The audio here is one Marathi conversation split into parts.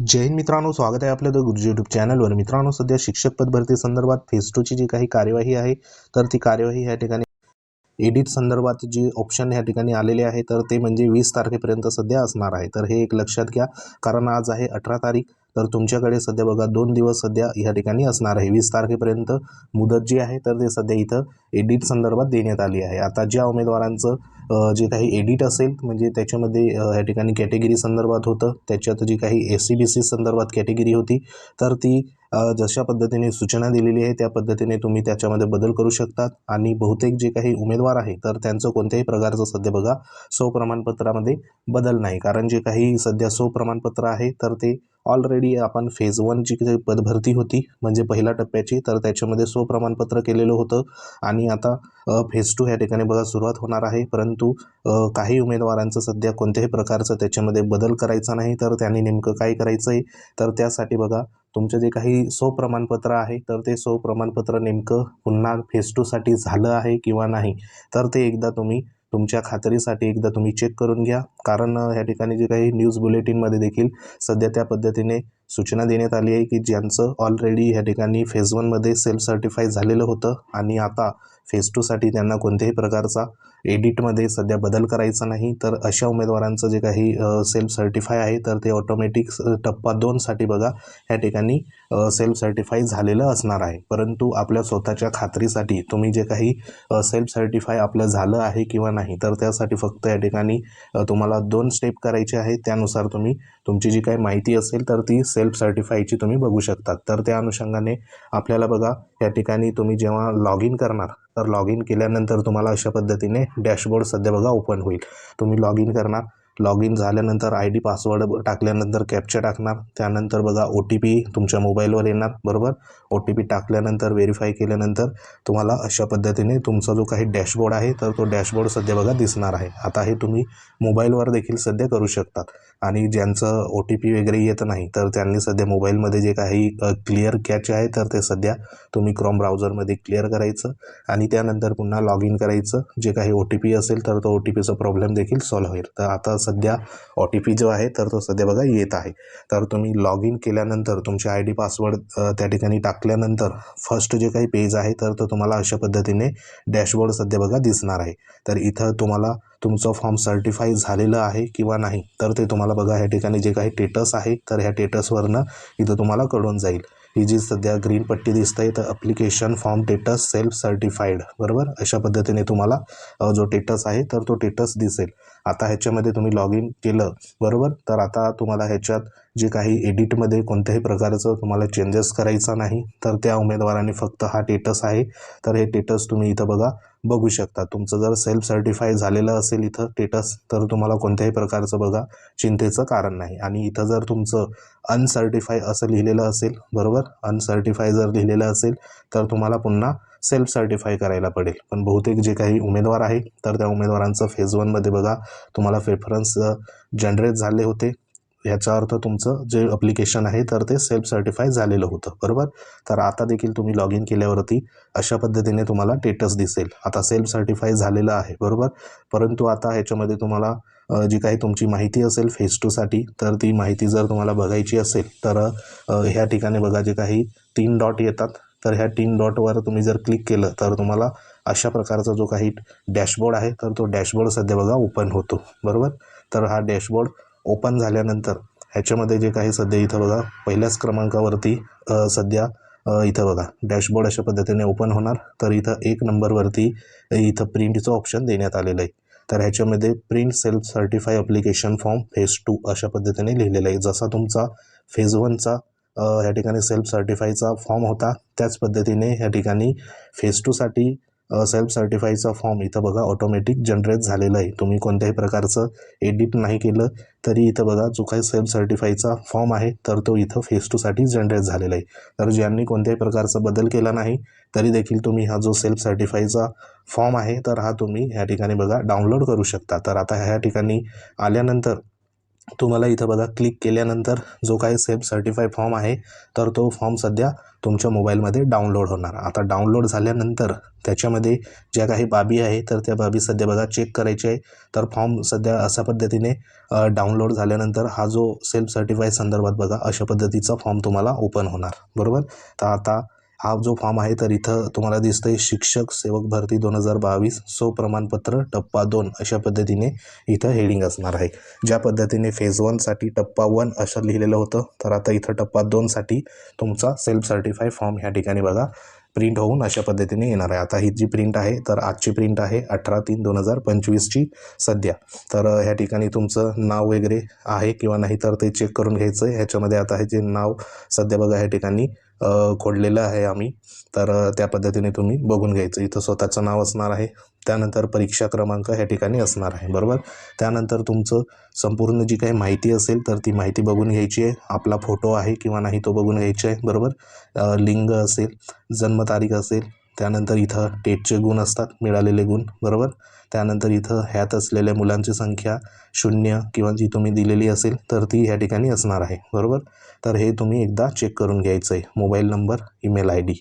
जैन मित्रांनो स्वागत आहे आपलं द गुरुजी यूट्यूब चॅनलवर मित्रांनो सध्या शिक्षक पद भरती संदर्भात फेस टूची जी काही कार्यवाही आहे तर ती कार्यवाही या ठिकाणी एडिट संदर्भात जी ऑप्शन या ठिकाणी आलेले आहे तर ते म्हणजे वीस तारखेपर्यंत सध्या असणार आहे. तर हे एक लक्षात घ्या कारण आज आहे अठरा तारीख तर तुमच्याकडे सध्या बघा दोन दिवस सध्या या ठिकाणी असणार आहे. वीस तारखेपर्यंत मुदत जी आहे तर ते सध्या इथं एडिट संदर्भात देण्यात आली आहे. आता ज्या उमेदवारांचं जे काही एडिट असेल म्हणजे त्याच्यामध्ये या ठिकाणी कॅटेगरी संदर्भात होतं. त्याच्यात जी काही एस सी बी सी संदर्भात कॅटेगरी होती तर ती जशा पद्धतीने सूचना दिलेली आहे त्या पद्धतीने तुम्ही त्याच्यामध्ये बदल करू शकतात. आणि बहुतेक जे काही उमेदवार आहे तर त्यांचं कोणत्याही प्रकारचं सध्या बघा सो प्रमाणपत्रामध्ये बदल नाही. कारण जे काही सध्या सो प्रमाणपत्र आहे तर ते ऑलरेडी आपण फेज वनची जी पदभरती होती म्हणजे पहिल्या टप्प्याची तर त्याच्यामध्ये स्वप्रमाणपत्र केलेलं होतं. आणि आता फेज टू ह्या ठिकाणी बघा सुरुवात होणार आहे. परंतु काही उमेदवारांचं सध्या कोणत्याही प्रकारचं त्याच्यामध्ये बदल करायचा नाही. तर त्यांनी नेमकं काय करायचं आहे तर त्यासाठी बघा तुमचं जे काही सो प्रमाणपत्र आहे तर ते सो प्रमाणपत्र नेमकं पुन्हा फेज टूसाठी झालं आहे किंवा नाही? तर ते एकदा तुम्ही तुमच्या खात्रीसाठी एकदा तुम्ही चेक करून घ्या. कारण ह्या ठिकाणी जे काही न्यूज बुलेटिनमध्ये देखील सध्या त्या पद्धतीने सूचना देण्यात आली आहे की ज्यांचं ऑलरेडी ह्या ठिकाणी फेज वनमध्ये सेल्फ सर्टिफाय झालेलं होतं आणि आता फेज टूसाठी त्यांना कोणत्याही प्रकारचा एडिटमध्ये सध्या बदल करायचा नाही तर अशा उमेदवारांचं जे काही सेल्फ सर्टिफाय आहे तर ते ऑटोमॅटिक टप्पा दोनसाठी बघा ह्या ठिकाणी सेल्फ सर्टिफाय झालेलं असणार आहे. परंतु आपल्या स्वतःच्या खात्रीसाठी तुम्ही जे काही सेल्फ सर्टिफाय आपलं झालं आहे किंवा नाही तर त्यासाठी फक्त या ठिकाणी तुम्हाला तुम्हाला दोन स्टेप करायचे आहे त्यानुसार तुम्ही तुमची जी काही माहिती असेल तर ती सेल्फ सर्टिफायची तुम्ही बघू शकतात. तर त्या अनुषंगाने आपल्याला बघा या ठिकाणी तुम्ही जेव्हा लॉग इन करणार तर लॉग इन केल्यानंतर तुम्हाला अशा पद्धतीने डॅशबोर्ड सध्या बघा ओपन होईल. तुम्ही लॉग इन करणार लॉग इन झाल्यानंतर आय डी पासवर्ड टाकल्यानंतर कॅप्चा टाकणार. त्यानंतर बघा ओ टी पी तुमच्या मोबाईलवर येणार बरोबर? ओ टी पी टाकल्यानंतर व्हेरीफाय केल्यानंतर तुम्हाला अशा पद्धतीने तुमचा जो काही डॅशबोर्ड आहे तर तो डॅशबोर्ड सध्या बघा दिसणार आहे. आता हे तुम्ही मोबाईलवर देखील सध्या करू शकतात. आणि ज्यांचं ओ टी पी वगैरे येत नाही तर त्यांनी सध्या मोबाईलमध्ये जे काही क्लिअर कॅच आहे तर ते सध्या तुम्ही क्रोम ब्राउझरमध्ये क्लिअर करायचं. आणि त्यानंतर पुन्हा लॉग इन करायचं. जे काही ओ टी पी असेल तर तो ओ टी पीचा प्रॉब्लेम देखील सॉल्व्ह होईल. तर आता सध्या ओ टी पी जो आहे तर तो सध्या बघा येत आहे. तर तुम्ही लॉग इन केल्यानंतर तुमचे आय डी पासवर्ड त्या ठिकाणी टाकल्यानंतर फर्स्ट जे काही पेज आहे तर तो तुम्हाला अशा पद्धतीने डॅशबोर्ड सध्या बघा दिसणार आहे. तर इथं तुम्हाला तुमचं फॉर्म सर्टिफाय झालेलं आहे किंवा नाही तर ते तुम्हाला बघा ह्या ठिकाणी जे काही टेटस आहे तर ह्या टेटसवरनं इथं तुम्हाला कळून जाईल. ही जी सध्या ग्रीन पट्टी दिसते तर application form status self certified बरोबर? अशा पद्धतीने तुम्हाला जो टेटस आहे तर तो टेटस दिसेल. आता ह्याच्यामध्ये तुम्ही लॉग इन केलं बरोबर? तर आता तुम्हाला ह्याच्यात जे काही एडिटमध्ये कोणत्याही प्रकारचं तुम्हाला चेंजेस करायचा नाही तर त्या उमेदवाराने फक्त हा टेटस आहे. तर हे टेटस तुम्ही इथं बघा बघू शकता. तुमचं जर सेल्फ सर्टिफाय झालेलं असेल इथं टेटस तर तुम्हाला कोणत्याही प्रकारचं बघा चिंतेचं कारण नाही. आणि इथं जर तुमचं अनसर्टिफाय असं लिहिलेलं असेल बरोबर? अनसर्टिफाय जर लिहिलेलं असेल तर तुम्हाला पुन्हा सेल्फ सर्टिफाय करायला पडेल. पण बहुतेक जे काही उमेदवार आहे तर त्या उमेदवारांचं फेज वनमध्ये बघा तुम्हाला प्रेफरन्स जनरेट झाले होते. याचा अर्थ तुमचं जे अप्लिकेशन आहे तर ते सेल्फ सर्टिफाय झालेलं होतं. बरोबर? तर आता देखील तुम्ही लॉग इन केल्यावरती अशा पद्धतीने तुम्हाला टेटस दिसेल. आता सेल्फ सर्टिफाय झालेलं आहे. बरोबर? परंतु आता ह्याच्यामध्ये तुम्हाला जी काही तुमची माहिती असेल फेस टूसाठी तर ती माहिती जर तुम्हाला बघायची असेल तर ह्या ठिकाणी बघा जे काही तीन डॉट येतात. तर ह्या तीन डॉटवर तुम्ही जर क्लिक केलं तर तुम्हाला अशा प्रकारचा जो काही डॅशबोर्ड आहे तर तो डॅशबोर्ड सध्या बघा ओपन होतो. बरोबर? तर हा डॅशबोर्ड ओपन झाल्यानंतर ह्याच्यामध्ये जे काही सध्या इथं बघा पहिल्याच क्रमांकावरती सध्या इथं बघा डॅशबोर्ड अशा पद्धतीने ओपन होणार. तर इथं एक नंबरवरती इथं प्रिंटचं ऑप्शन देण्यात आलेलं आहे. तर ह्याच्यामध्ये print self certify application form phase two अशा पद्धतीने लिहिलेलं आहे. जसा तुमचा फेज वनचा ह्या ठिकाणी सेल्फ सर्टिफायचा फॉर्म होता. त्याच पद्धतीने ह्या ठिकाणी फेस टूसाठी सेल्फ सर्टिफायचा फॉर्म इथं बघा ऑटोमॅटिक जनरेट झालेलं आहे. तुम्ही कोणत्याही प्रकारचं एडिट नाही केलं तरी इथं बघा जो काही सेल्फ सर्टिफायचा फॉर्म आहे तर तो इथं फेस टूसाठी जनरेट झालेला आहे. तर ज्यांनी कोणत्याही प्रकारचा बदल केला नाही तरी देखील तुम्ही हा जो सेल्फ सर्टिफायचा फॉर्म आहे तर हा तुम्ही ह्या ठिकाणी बघा डाउनलोड करू शकता. तर आता ह्या ठिकाणी आल्यानंतर तुम्हाला इथं बघा क्लिक केल्यानंतर जो काही सेफ सर्टिफाय फॉर्म आहे तर तो फॉर्म सध्या तुमच्या मोबाईलमध्ये डाउनलोड होणार. आता डाउनलोड झाल्यानंतर त्याच्यामध्ये ज्या काही बाबी आहे तर त्या बाबी सध्या बघा चेक करायचे आहे. तर फॉर्म सध्या अशा पद्धतीने डाउनलोड झाल्यानंतर हा जो सेल्फ सर्टिफाय संदर्भात बघा अशा पद्धतीचा फॉर्म तुम्हाला ओपन होणार. बरोबर? तर आता हा जो फॉर्म आहे तर इथं तुम्हाला दिसतंय शिक्षक सेवक भरती दोन हजार बावीस सो प्रमाणपत्र टप्पा दोन अशा पद्धतीने इथं हेडिंग असणार आहे. ज्या पद्धतीने फेज वनसाठी टप्पा वन असं लिहिलेलं होतं तर आता इथं टप्पा दोनसाठी तुमचा सेल्फ सर्टिफाय फॉर्म ह्या ठिकाणी बघा प्रिंट होऊन अशा पद्धतीने येणार आहे. आता ही जी प्रिंट आहे तर आजची प्रिंट आहे अठरा तीन दोन हजार पंचवीसची सध्या. तर ह्या ठिकाणी तुमचं नाव वगैरे आहे किंवा नाही तर ते चेक करून घ्यायचं आहे. ह्याच्यामध्ये आता हे जे नाव सध्या बघा ह्या ठिकाणी खोडलेलं आहे आम्ही. तर त्या पद्धतीने तुम्ही बघून घ्यायचं. इथं स्वतःचं नाव असणार आहे. त्यानंतर परीक्षा क्रमांक ह्या ठिकाणी असणार आहे. बरोबर? त्यानंतर तुमचं संपूर्ण जी काही माहिती असेल तर ती माहिती बघून घ्यायची आहे. आपला फोटो आहे किंवा नाही तो बघून घ्यायचा आहे. बरोबर? लिंग असेल जन्मतारीख असेल त्यानंतर इथं टेटचे गुण असतात मिळालेले गुण बरोबर? त्यानंतर इथं ह्यात असलेल्या मुलांची संख्या शून्य किंवा जी तुम्ही दिलेली असेल तर ती ह्या ठिकाणी असणार आहे बरोबर? तर हे तुम्ही एकदा चेक करून घ्यायचं आहे mobile number email I D.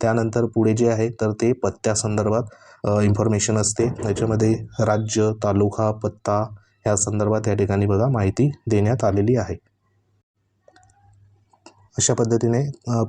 त्यानंतर पुढे जे आहे तर ते पत्त्यासंदर्भात इन्फॉर्मेशन असते. याच्यामध्ये राज्य तालुका पत्ता ह्या संदर्भात या ठिकाणी बघा माहिती देण्यात आलेली आहे. अशा पद्धतीने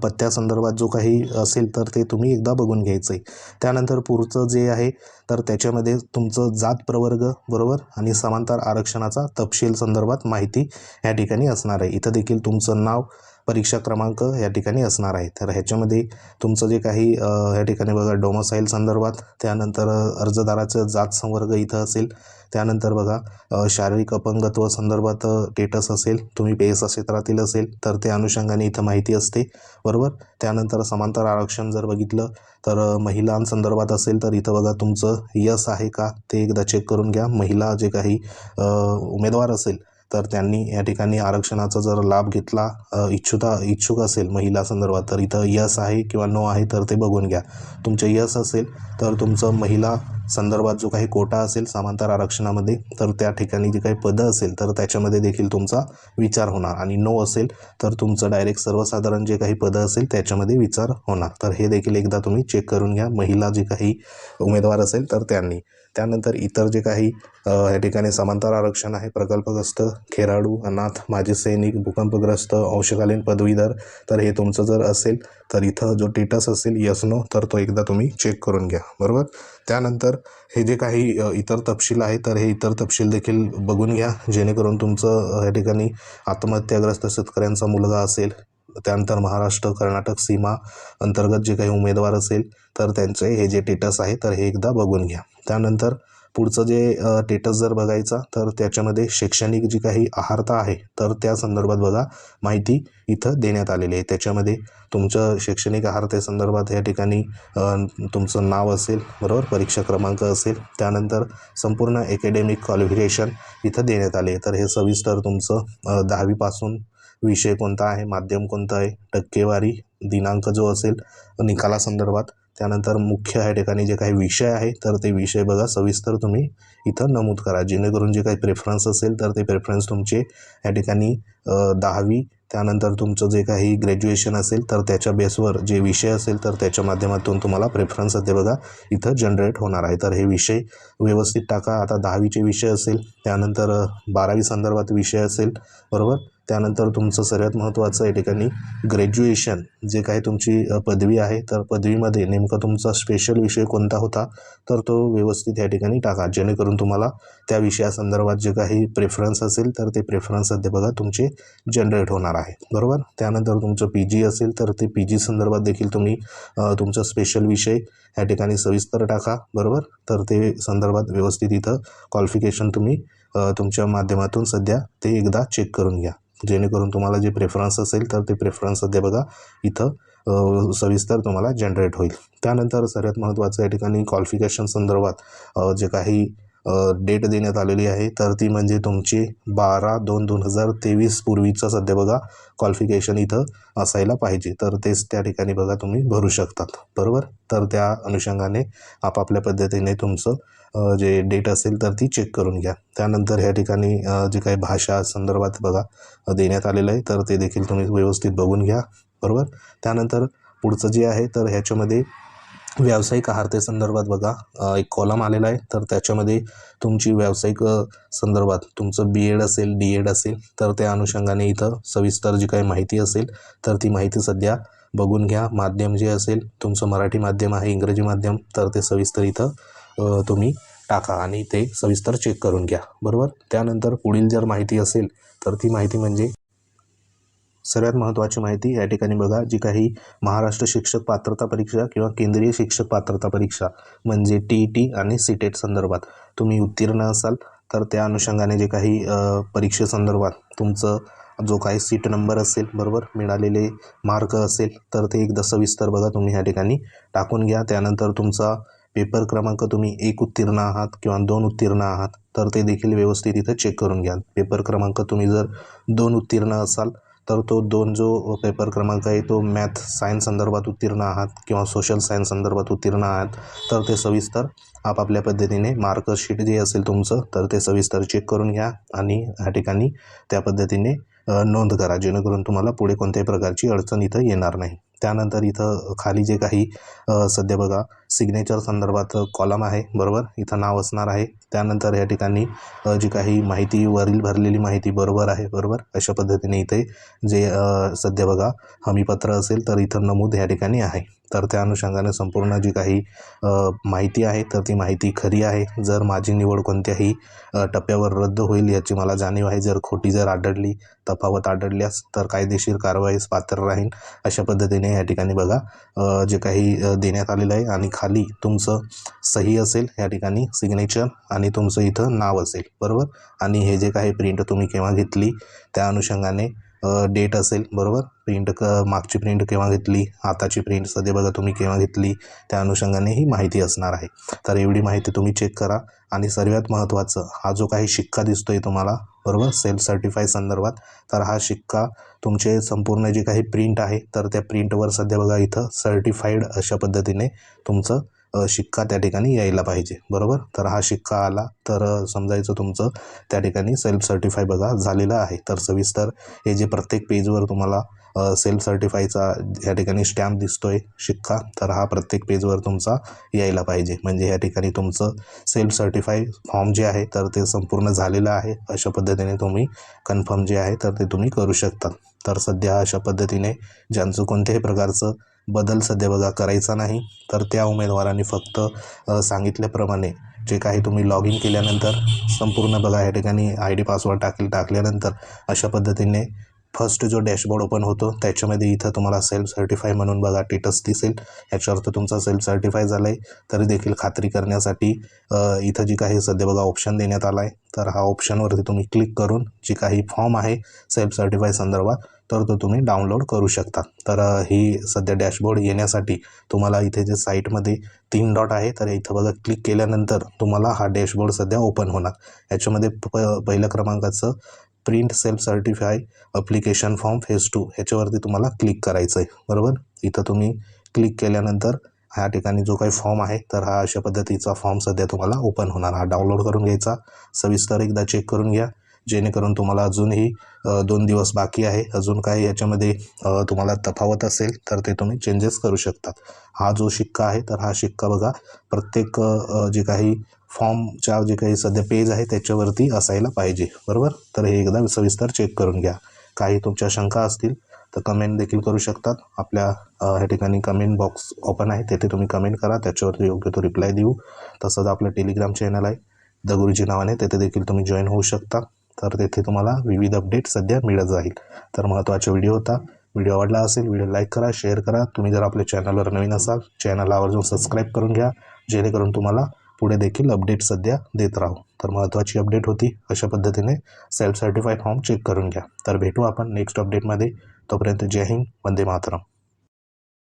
पत्त्यासंदर्भात जो काही असेल तर ते तुम्ही एकदा बघून घ्यायचं आहे त्यानंतर पुढचं जे आहे तर त्याच्यामध्ये तुमचं जात प्रवर्ग बरोबर? आणि समांतर आरक्षणाचा तपशील संदर्भात माहिती या ठिकाणी असणार आहे. इथं देखील तुमचं नाव परीक्षा क्रमांक या ठिकाणी असणार आहे. तर ह्याच्यामध्ये तुमचं जे काही ह्या या ठिकाणी बघा डोमोसाईल संदर्भात त्यानंतर अर्जदाराचं जात संवर्ग इथं असेल. त्यानंतर बघा शारीरिक अपंगत्व संदर्भात टेटस असेल तुम्ही पी क्षेत्रातील असेल तर ते अनुषंगाने इथं माहिती असते. बरोबर? त्यानंतर समांतर आरक्षण जर बघितलं तर महिलांसंदर्भात असेल तर इथं बघा तुमचं यस आहे का ते एकदा चेक करून घ्या. महिला जे काही उमेदवार असेल तर त्यांनी या ठिकाणी आरक्षणाचा जर लाभ घेतला इच्छुता इच्छुक असेल महिला संदर्भात तर इथं यस आहे किंवा नो आहे तर ते बघून घ्या. तुमचे यस असेल तर तुमचं महिला संदर्भात जो काही कोटा असेल समांतर आरक्षणामध्ये तर त्या ठिकाणी जी काही पदं असेल तर त्याच्यामध्ये देखील तुमचा विचार होणार. आणि नो असेल तर तुमचं डायरेक्ट सर्वसाधारण जे काही पदं असेल त्याच्यामध्ये विचार होणार. तर हे देखील एकदा तुम्ही चेक करून घ्या. महिला जे काही उमेदवार असेल तर त्यांनी. त्यानंतर इतर जे काही या ठिकाणी समांतर आरक्षण आहे प्रकल्पग्रस्त खेळाडू अनाथ माजी सैनिक भूकंपग्रस्त अंशकालीन पदवीधर तर हे तुमचं जर असेल तर इथं जो टेटस असेल यसनो तर तो एकदा तुम्ही चेक करून घ्या बरोबर? त्यानंतर हे जे काही इतर तपशील आहे तर हे इतर तपशील देखील बघून घ्या जेणेकरून तुमचं या ठिकाणी आत्महत्याग्रस्त शेतकऱ्यांचा मुलगा असेल त्यानंतर महाराष्ट्र कर्नाटक सीमा अंतर्गत जे काही उमेदवार असेल तर त्यांचे हे जे टेटस आहे तर हे एकदा बघून घ्या. त्यानंतर पुढचं जे टेटस जर बघायचा तर त्याच्यामध्ये शैक्षणिक जी काही आहारता आहे तर त्या संदर्भात बघा माहिती इथं देण्यात आलेली आहे. त्याच्यामध्ये तुमचं शैक्षणिक आहारतेसंदर्भात या ठिकाणी तुमचं नाव असेल बरोबर परीक्षा क्रमांक असेल त्यानंतर संपूर्ण अकॅडमिक क्वालिफिकेशन इथं देण्यात आले. तर हे सविस्तर तुमचं दहावीपासून विषय कोणता आहे माध्यम कोणतं आहे टक्केवारी दिनांक जो असेल निकालासंदर्भात. त्यानंतर मुख्य या ठिकाणी जे काही विषय आहे तर ते विषय बघा सविस्तर तुम्ही इथं नमूद करा. जेणेकरून जे काही प्रेफरन्स असेल तर ते प्रेफरन्स तुमचे या ठिकाणी दहावी त्यानंतर तुमचं जे काही ग्रॅज्युएशन असेल तर त्याच्या बेसवर जे विषय असेल तर त्याच्या माध्यमातून तुम्हाला प्रेफरन्स ते बघा इथं जनरेट होणार आहे. तर हे विषय व्यवस्थित टाका. आता दहावीचे विषय असेल त्यानंतर बारावी संदर्भात विषय असेल बरोबर? त्यानंतर तुमचं सर्वात महत्त्वाचं या ठिकाणी ग्रॅज्युएशन जे काही तुमची पदवी आहे तर पदवीमध्ये नेमका तुमचा स्पेशल विषय कोणता होता तर तो व्यवस्थित या ठिकाणी टाका. जेणेकरून तुम्हाला त्या विषयासंदर्भात जे काही प्रेफरन्स असेल तर ते प्रेफरन्स सध्या बघा तुमचे जनरेट होणार आहे. बरोबर? त्यानंतर तुमचं पी जी असेल तर ते पी जी संदर्भात देखील तुम्ही तुमचा स्पेशल विषय या ठिकाणी सविस्तर टाका. बरोबर? तर ते संदर्भात व्यवस्थित इथं क्वालिफिकेशन तुम्ही तुमच्या माध्यमातून सध्या ते एकदा चेक करून घ्या. जेणेकरून तुम्हाला जे प्रेफरन्स असेल तर ते प्रेफरन्स सध्या बघा इथं सविस्तर तुम्हाला जनरेट होईल. त्यानंतर सर्वात महत्त्वाचं या ठिकाणी क्वालिफिकेशन संदर्भात जे काही डेट देण्यात आलेली आहे तर ती म्हणजे तुमची बारा दोन दोन हजार तेवीस पूर्वीचं सध्या बघा क्वालिफिकेशन इथं असायला पाहिजे. तर तेच त्या ठिकाणी बघा तुम्ही भरू शकतात. बरोबर? तर त्या अनुषंगाने आपापल्या पद्धतीने तुमचं जे डेट असेल तर ती चेक करून घ्या. त्यानंतर ह्या ठिकाणी जे काही भाषा संदर्भात बघा देण्यात आलेलं आहे तर ते देखील तुम्ही व्यवस्थित बघून घ्या बरोबर? त्यानंतर पुढचं जे आहे तर ह्याच्यामध्ये व्यावसायिक आहारतेसंदर्भात बघा एक कॉलम आलेला आहे. तर त्याच्यामध्ये तुमची व्यावसायिक संदर्भात तुमचं बी एड असेल डी एड असेल तर त्या अनुषंगाने इथं सविस्तर जी काही माहिती असेल तर ती माहिती सध्या बघून घ्या. माध्यम जे असेल तुमचं मराठी माध्यम आहे इंग्रजी माध्यम तर ते सविस्तर इथं तुम्ही टाका आणि ते सविस्तर चेक करून घ्या. बरोबर? त्यानंतर पुढील जर माहिती असेल तर ती माहिती म्हणजे सर्वात महत्त्वाची माहिती या ठिकाणी बघा जी काही महाराष्ट्र शिक्षक पात्रता परीक्षा किंवा केंद्रीय शिक्षक पात्रता परीक्षा म्हणजे टी ई टी आणि सी टेट संदर्भात. तुम्ही उत्तीर्ण असाल तर त्या अनुषंगाने जे काही परीक्षेसंदर्भात तुमचं जो काही सीट नंबर असेल बरोबर? मिळालेले मार्क असेल तर ते एकदा सविस्तर बघा तुम्ही ह्या ठिकाणी टाकून घ्या. त्यानंतर तुमचा पेपर क्रमांक तुम्ही एक उत्तीर्ण आहात किंवा दोन उत्तीर्ण आहात तर ते देखील व्यवस्थित इथं चेक करून घ्या. पेपर क्रमांक तुम्ही जर दोन उत्तीर्ण असाल तर तो दोन जो पेपर क्रमांक आहे तो मॅथ सायन्स संदर्भात उत्तीर्ण आहात किंवा सोशल सायन्स संदर्भात उत्तीर्ण आहात तर ते सविस्तर आपापल्या पद्धतीने मार्कशीट जे असेल तुमचं तर ते सविस्तर चेक करून घ्या आणि ह्या ठिकाणी त्या पद्धतीने नोंद करा जेणेकरून तुम्हाला पुढे कोणत्याही प्रकारची अडचण इथं येणार नाही. त्यानंतर इथं खाली जे काही सध्या बघा सिग्नेचर संदर्भात कॉलम आहे बरोबर? इथं नाव असणार आहे. त्यानंतर या ठिकाणी जी काही माहिती वरील भरलेली माहिती बरोबर आहे बरोबर? अशा पद्धतीने इथे जे सध्या बघा हमीपत्र असेल तर इथं नमूद या ठिकाणी आहे. तर त्या अनुषंगाने संपूर्ण जी काही माहिती आहे तर ती माहिती खरी आहे. जर माझी निवड कोणत्याही टप्प्यावर रद्द होईल याची मला जाणीव आहे. जर खोटी जर आढळली तफावत आढळल्यास तर कायदेशीर कारवाईस पात्र राहीन. अशा पद्धतीने या ठिकाणी बघा जे काही देण्यात आलेलं आहे आणि खाली तुमचं सही असेल या ठिकाणी सिग्नेचर आणि तुमचं इथं नाव असेल बरोबर? आणि हे जे काही प्रिंट तुम्ही केव्हा घेतली त्या अनुषंगाने डेट असेल बरोबर? प्रिंट क मागची प्रिंट केव्हा घेतली आताची प्रिंट सध्या बघा तुम्ही केव्हा घेतली त्या अनुषंगाने ही माहिती असणार आहे. तर एवढी माहिती तुम्ही चेक करा. आणि सर्वात महत्त्वाचं हा जो काही शिक्का दिसतोय तुम्हाला बरोबर? सेल्फ सर्टिफाय संदर्भात. तर हा शिक्का तुमचे संपूर्ण जे काही प्रिंट आहे तर त्या प्रिंटवर सध्या बघा इथं सर्टिफाईड अशा पद्धतीने तुमचं शिक्का त्या ठिकाणी यायला पाहिजे. बरोबर? तर हा शिक्का आला तर समजायचं तुमचं त्या ठिकाणी सेल्फ सर्टिफाय बघा झालेलं आहे. तर सविस्तर हे जे प्रत्येक पेजवर तुम्हाला सेल्फ सर्टिफायचा या ठिकाणी स्टॅम्प दिसतो आहे शिक्का. तर हा प्रत्येक पेजवर तुमचा यायला पाहिजे. म्हणजे या ठिकाणी तुमचं सेल्फ सर्टिफाय फॉर्म जे आहे तर ते संपूर्ण झालेलं आहे. अशा पद्धतीने तुम्ही कन्फर्म जे आहे तर ते तुम्ही करू शकता. तर सध्या अशा पद्धतीने ज्यांचं कोणत्याही प्रकारचं बदल सध्या बघा करायचा नाही तर त्या उमेदवारांनी फक्त सांगितल्याप्रमाणे जे काही तुम्ही लॉग इन केल्यानंतर संपूर्ण बघा या ठिकाणी आय डी पासवर्ड टाकेल टाकल्यानंतर अशा पद्धतीने फर्स्ट जो डॅशबोर्ड ओपन होतो त्याच्यामध्ये इथं तुम्हाला सेल्फ सर्टिफाय म्हणून बघा टेटस दिसेल. याचा अर्थ तुमचा सेल्फ सर्टिफाय झाला आहे तरी देखील खात्री करण्यासाठी इथं जी काही सध्या बघा ऑप्शन देण्यात आला आहे तर हा ऑप्शनवरती तुम्ही क्लिक करून जी काही फॉर्म आहे सेल्फ सर्टिफाय संदर्भात तर तो तुम्ही डाउनलोड करू शकता. तर ही सध्या डॅशबोर्ड येण्यासाठी तुम्हाला इथे जे साईटमध्ये तीन डॉट आहे तर इथं बघा क्लिक केल्यानंतर तुम्हाला हा डॅशबोर्ड सध्या ओपन होणार. याच्यामध्ये प पहिल्या क्रमांकाचं print self certify application form phase two ह्याच्यावरती तुम्हाला क्लिक करायचं आहे बरोबर? इथं तुम्ही क्लिक केल्यानंतर ह्या ठिकाणी जो काही फॉर्म आहे तर हा अशा पद्धतीचा फॉर्म सध्या तुम्हाला ओपन होणार. हा डाउनलोड करून घ्यायचा. सविस्तर एकदा चेक करून घ्या. जेणेकरून तुम्हाला अजूनही दोन दिवस बाकी आहे. अजून काही याच्यामध्ये तुम्हाला तफावत असेल तर ते तुम्ही चेंजेस करू शकतात. हा जो शिक्का आहे तर हा शिक्का बघा. प्रत्येक जे काही फॉर्मच्या जे काही सध्या पेज आहे त्याच्यावरती असायला पाहिजे. बरोबर? तर हे एकदा सविस्तर चेक करून घ्या. काही तुमच्या शंका असतील तर कमेंट देखील करू शकतात. आपल्या ह्या ठिकाणी कमेंट बॉक्स ओपन आहे. तेथे तुम्ही कमेंट करा. त्याच्यावरती योग्य तो रिप्लाय देऊ. तसंच आपलं टेलिग्राम चॅनल आहे. द गुरुजी नावाने तेथे देखील तुम्ही जॉईन होऊ शकता. तर तेथे तुम्हाला विविध अपडेट सध्या मिळत जाईल. तर महत्त्वाचा व्हिडिओ होता. व्हिडिओ आवडला असेल व्हिडिओ लाईक करा शेअर करा. तुम्ही जर आपल्या चॅनलवर नवीन असाल चॅनलला आवर्जून सबस्क्राईब करून घ्या. जेणेकरून तुम्हाला पुढे देखील अपडेट सध्या देत राहू. तर महत्त्वाची अपडेट होती. अशा पद्धतीने सेल्फ सर्टिफाईड फॉर्म चेक करून घ्या. तर भेटू आपण नेक्स्ट अपडेटमध्ये तोपर्यंत जय हिंद वंदे मातरम.